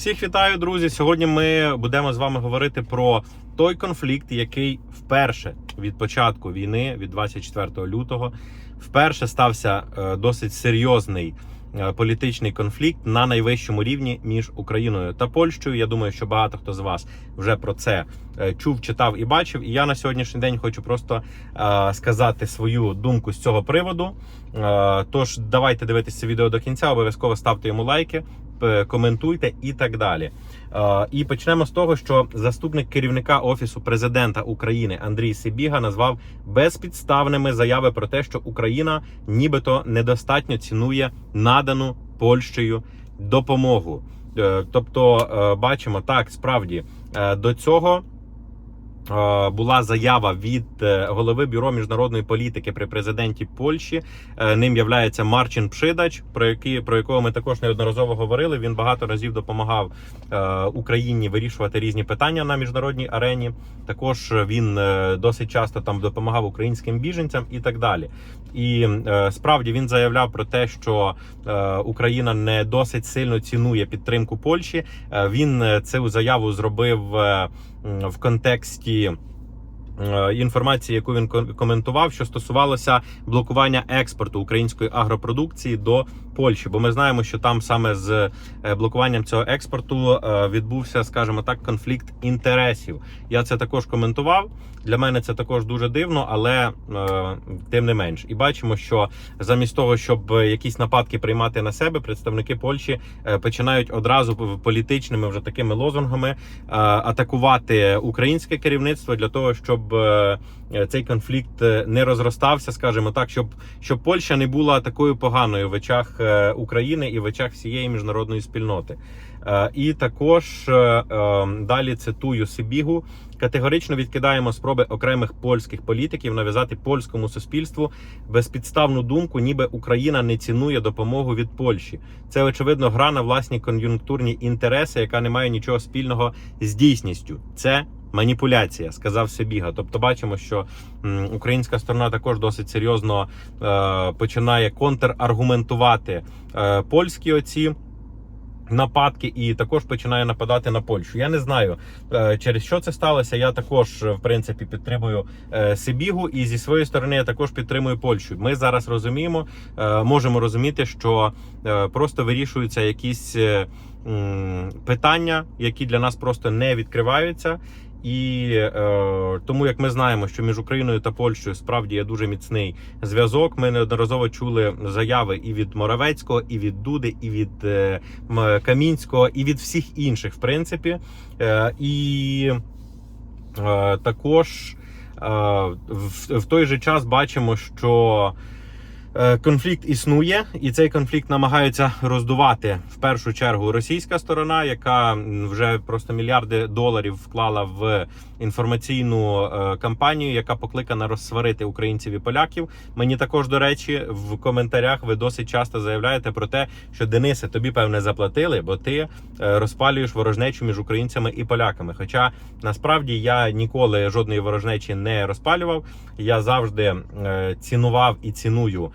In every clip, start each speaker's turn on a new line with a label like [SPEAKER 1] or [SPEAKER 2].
[SPEAKER 1] Всіх вітаю, друзі. Сьогодні ми будемо з вами говорити про той конфлікт, який вперше від початку війни, від 24 лютого, вперше стався е, досить серйозний е, політичний конфлікт на найвищому рівні між Україною та Польщею. Я думаю, що багато хто з вас вже про це е, чув, читав і бачив. І я на сьогоднішній день хочу просто сказати свою думку з цього приводу. Тож давайте дивитися відео до кінця. Обов'язково ставте йому лайки, коментуйте і так далі. Е, І почнемо з того, що заступник керівника офісу президента України Андрій Сибіга назвав безпідставними заяви про те, що Україна нібито недостатньо цінує надану Польщею допомогу. Е, Тобто, е, бачимо так, справді е, до цього. Е, Була заява від е, голови бюро міжнародної політики при президенті Польщі. Е, Ним являється Марчин Пшидач, про який про якого ми також неодноразово говорили. Він багато разів допомагав Україні вирішувати різні питання на міжнародній арені. Також він досить часто там допомагав українським біженцям і так далі. І справді він заявляв про те, що Україна не досить сильно цінує підтримку Польщі. Він цю заяву зробив в контексті. Е, Інформації, яку він коментував, що стосувалося блокування експорту української агропродукції до Польщі, бо ми знаємо, що там саме з е, блокуванням цього експорту е, відбувся, скажімо так, конфлікт інтересів. Я це також коментував. Для мене це також дуже дивно, але е, тим не менш, і бачимо, що замість того, щоб якісь нападки приймати на себе, представники Польщі е, починають одразу політичними вже такими лозунгами е, атакувати українське керівництво для того, щоб е, цей конфлікт е, не розростався, скажімо так, щоб щоб Польща не була такою поганою в очах е, України і в очах всієї міжнародної спільноти. Е, І також е, е, далі цитую Сибігу. Категорично відкидаємо спроби окремих польських політиків нав'язати польському суспільству безпідставну думку, ніби Україна не цінує допомогу від Польщі. Це очевидно гра на власні кон'юнктурні інтереси, яка не має нічого спільного з дійсністю. Це маніпуляція, сказав Сибіга. Тобто, бачимо, що українська сторона також досить серйозно е, починає контраргументувати е, польські оці. Нападки і також починає нападати на Польщу. Я не знаю е, через що це сталося. Я також в принципі підтримую е, Сибігу, і зі своєї сторони я також підтримую Польщу. Ми зараз розуміємо, е, можемо розуміти, що просто вирішуються якісь питання, які для нас просто не відкриваються. І е, тому, як ми знаємо, що між Україною та Польщею справді є дуже міцний зв'язок. Ми неодноразово чули заяви і від Моравецького, і від Дуди, і від е, Камінського, і від всіх інших, в принципі. Е, і е, також е, в, в той же час бачимо, що конфлікт існує, і цей конфлікт намагаються роздувати в першу чергу російська сторона, яка вже просто мільярди доларів вклала в інформаційну е, кампанію, яка покликана розсварити українців і поляків. Мені також до речі, в коментарях ви досить часто заявляєте про те, що Денисе, тобі певне заплатили, бо ти е, розпалюєш ворожнечу між українцями і поляками. Хоча насправді я ніколи жодної ворожнечі не розпалював. Я завжди е, цінував і ціную е,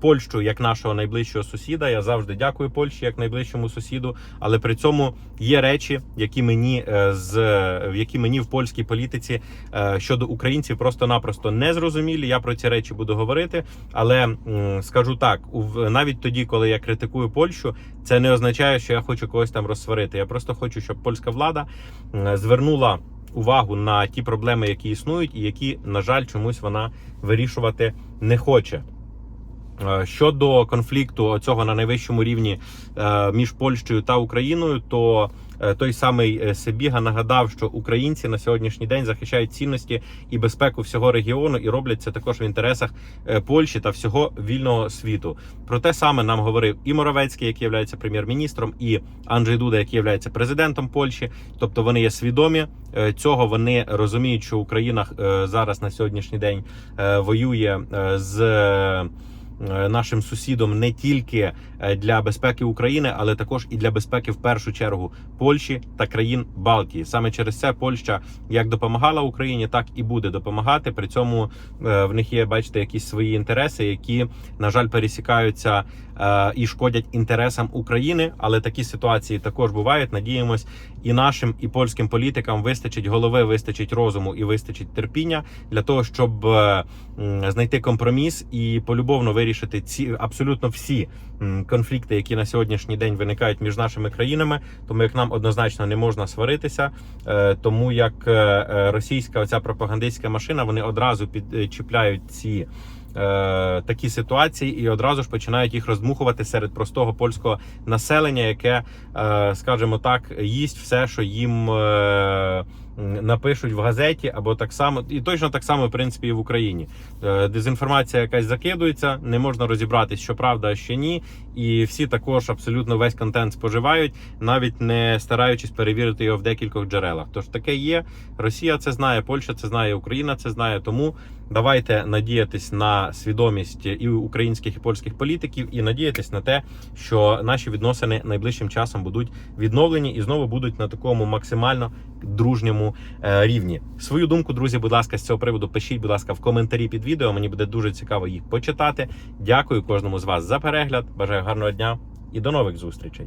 [SPEAKER 1] Польщу як нашого найближчого сусіда. Я завжди дякую Польщі як найближчому сусіду. Але при цьому є речі, які мені е, з які мені в польській політиці е, щодо українців просто-напросто не зрозумілі. Я про ці речі буду говорити. Але скажу так: навіть тоді, коли я критикую Польщу, це не означає, що я хочу когось там розсварити. Я просто хочу, щоб польська влада звернула увагу на ті проблеми, які існують, і які, на жаль, чомусь вона вирішувати не хоче. Е, Щодо конфлікту цього на найвищому рівні е, між Польщею та Україною, то е, той самий Сибіга нагадав, що українці на сьогоднішній день захищають цінності і безпеку всього регіону і роблять це також в інтересах Польщі та всього вільного світу. Про те саме нам говорив і Моровецький, який є прем'єр-міністром, і Анджей Дуда, який є президентом Польщі. Тобто вони є свідомі цього. Вони розуміють, що Україна зараз на сьогоднішній день воює з. Е, Нашим сусідом не тільки е, для безпеки України, але також і для безпеки в першу чергу Польщі та країн Балтії. Саме через це Польща як допомагала Україні, так і буде допомагати. При цьому е, в них є, бачите, якісь свої інтереси, які на жаль пересікаються і шкодять інтересам України. Але такі ситуації також бувають. Надіємось, і нашим, і польським політикам вистачить голови, вистачить розуму і вистачить терпіння для того, щоб знайти компроміс і полюбовно вирішити ці абсолютно всі конфлікти, які на сьогоднішній день виникають між нашими країнами. Тому як нам однозначно не можна сваритися, е, тому як е, е, російська оця пропагандистська машина вони одразу підчіпляють ці. Такі ситуації і одразу ж починають їх роздмухувати серед простого польського населення, яке, скажімо так, їсть все, що їм напишуть в газеті, або так само, і точно так само, в принципі, і в Україні. Е, Дезінформація якась закидується, не можна розібратись, що правда, а що ні. І всі також абсолютно весь контент споживають, навіть не стараючись перевірити його в декількох джерелах. Тож таке є. Росія це знає, Польща це знає, Україна це знає. Тому давайте надіятись на свідомість і українських і польських політиків, і надіятись на те, що наші відносини найближчим часом будуть відновлені і знову будуть на такому максимально дружньому е, рівні. Свою думку, друзі, будь ласка, з цього приводу пишіть, будь ласка, в коментарі під відео. Мені буде дуже цікаво їх почитати. Дякую кожному з вас за перегляд. Бажаю гарного дня і до нових зустрічей.